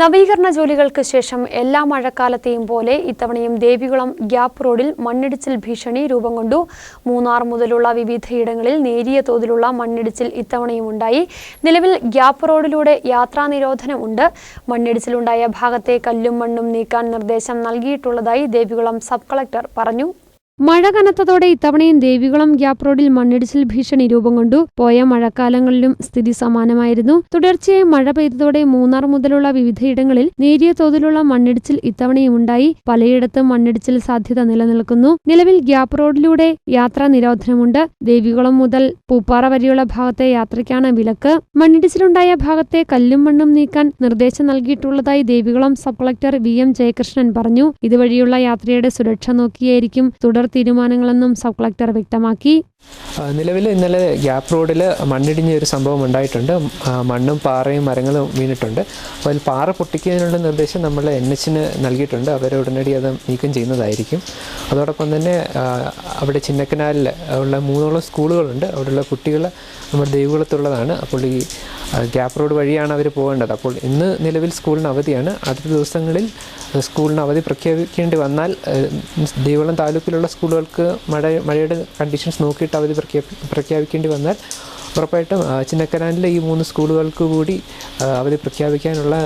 നവീകരണ ജോലികൾക്ക് ശേഷം എല്ലാ മഴക്കാലത്തെയും പോലെ ഇത്തവണയും ദേവികുളം ഗ്യാപ്പ് റോഡിൽ മണ്ണിടിച്ചിൽ ഭീഷണി രൂപം കൊണ്ടു. മൂന്നാർ മുതലുള്ള വിവിധയിടങ്ങളിൽ നേരിയ തോതിലുള്ള മണ്ണിടിച്ചിൽ ഇത്തവണയും ഉണ്ടായി. നിലവിൽ ഗ്യാപ്പ് റോഡിലൂടെ യാത്രാ നിരോധനം ഉണ്ട്. മണ്ണിടിച്ചിലുണ്ടായ ഭാഗത്തെ കല്ലും മണ്ണും നീക്കാൻ നിർദ്ദേശം നൽകിയിട്ടുള്ളതായി ദേവികുളം സബ് കളക്ടർ പറഞ്ഞു. മഴ കനത്തതോടെ ഇത്തവണയും ദേവികുളം ഗ്യാപ് റോഡിൽ മണ്ണിടിച്ചിൽ ഭീഷണി രൂപം കൊണ്ടു. പോയ മഴക്കാലങ്ങളിലും സ്ഥിതി സമാനമായിരുന്നു. തുടർച്ചയായി മഴ പെയ്തതോടെ മൂന്നാർ മുതലുള്ള വിവിധയിടങ്ങളിൽ നേരിയ തോതിലുള്ള മണ്ണിടിച്ചിൽ ഇത്തവണയും ഉണ്ടായി. പലയിടത്തും മണ്ണിടിച്ചിൽ സാധ്യത നിലനിൽക്കുന്നു. നിലവിൽ ഗ്യാപ് റോഡിലൂടെ യാത്രാ നിരോധനമുണ്ട്. ദേവികുളം മുതൽ പൂപ്പാറ വരെയുള്ള ഭാഗത്തെ യാത്രയ്ക്കാണ് വിലക്ക്. മണ്ണിടിച്ചിലുണ്ടായ ഭാഗത്തെ കല്ലും മണ്ണും നീക്കാൻ നിർദ്ദേശം നൽകിയിട്ടുള്ളതായി Devikulam sub collector V M Jayakrishnan പറഞ്ഞു. ഇതുവഴിയുള്ള യാത്രയുടെ സുരക്ഷ നോക്കിയായിരിക്കും തുടർ തീരുമാനങ്ങളെന്നും സബ് കളക്ടർ വ്യക്തമാക്കി. നിലവിൽ ഇന്നലെ ഗ്യാപ്പ് റോഡിൽ മണ്ണിടിഞ്ഞ ഒരു സംഭവം ഉണ്ടായിട്ടുണ്ട്. മണ്ണും പാറയും മരങ്ങളും വീണിട്ടുണ്ട്. അപ്പോൾ അതിൽ പാറ പൊട്ടിക്കുന്നതിനുള്ള നിർദ്ദേശം നമ്മൾ എൻ എച്ചിന് നൽകിയിട്ടുണ്ട്. അവർ ഉടനടി അത് നീക്കം ചെയ്യുന്നതായിരിക്കും. അതോടൊപ്പം തന്നെ അവിടെ ചിന്നക്കനാലിൽ ഉള്ള മൂന്നോളം സ്കൂളുകളുണ്ട്. അവിടെയുള്ള കുട്ടികൾ നമ്മുടെ ദൈവകുളത്തുള്ളതാണ് അപ്പോൾ ഈ ഗ്യാപ്പ് റോഡ് വഴിയാണ് അവർ പോകേണ്ടത്. അപ്പോൾ ഇന്ന് നിലവിൽ സ്കൂളിന് അവധിയാണ്. അടുത്ത ദിവസങ്ങളിൽ സ്കൂളിന് അവധി പ്രഖ്യാപിക്കേണ്ടി വന്നാൽ ദൈവകുളം താലൂക്കിലുള്ള സ്കൂളുകൾക്ക് മഴ മഴയുടെ കണ്ടീഷൻസ് നോക്കിയിട്ട് അവധി പ്രഖ്യാപി പ്രഖ്യാപിക്കേണ്ടി വന്നാൽ ഉറപ്പായിട്ടും ചിന്നക്കനാലിലെ ഈ മൂന്ന് സ്കൂളുകൾക്ക് കൂടി അവധി പ്രഖ്യാപിക്കാനുള്ള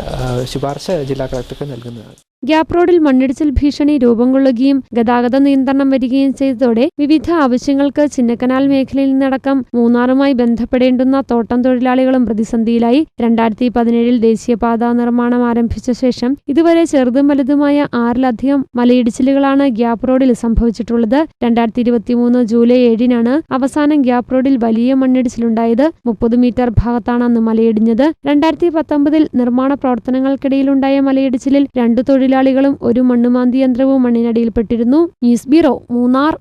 ശുപാർശ ജില്ലാ കളക്ടർക്ക് നൽകുന്നതാണ്. ഗ്യാപ്പ് റോഡിൽ മണ്ണിടിച്ചിൽ ഭീഷണി രൂപം കൊള്ളുകയും ഗതാഗത നിയന്ത്രണം വരികയും ചെയ്തതോടെ വിവിധ ആവശ്യങ്ങൾക്ക് ചിന്നക്കനാൽ മേഖലയിൽ നിന്നടക്കം മൂന്നാറുമായി ബന്ധപ്പെടേണ്ടുന്ന തോട്ടം തൊഴിലാളികളും പ്രതിസന്ധിയിലായി. രണ്ടായിരത്തി പതിനേഴിൽ ദേശീയപാത നിർമ്മാണം ആരംഭിച്ച ശേഷം ഇതുവരെ ചെറുതും വലുതുമായ ആറിലധികം മലയിടിച്ചിലുകളാണ് ഗ്യാപ് റോഡിൽ സംഭവിച്ചിട്ടുള്ളത്. രണ്ടായിരത്തി ഇരുപത്തിമൂന്ന് ജൂലൈ ഏഴിനാണ് അവസാനം ഗ്യാപ് റോഡിൽ വലിയ മണ്ണിടിച്ചിലുണ്ടായത്. മുപ്പത് മീറ്റർ ഭാഗത്താണ് അന്ന് മലയിടിഞ്ഞത്. രണ്ടായിരത്തി പത്തൊമ്പതിൽ നിർമ്മാണ പ്രവർത്തനങ്ങൾക്കിടയിലുണ്ടായ മലയിടിച്ചിലിൽ രണ്ടു തൊഴിലാളികളും ഒരു മണ്ണുമാന്തി യന്ത്രവും മണ്ണിനടിയിൽപ്പെട്ടിരുന്നു. News bureau Munnar.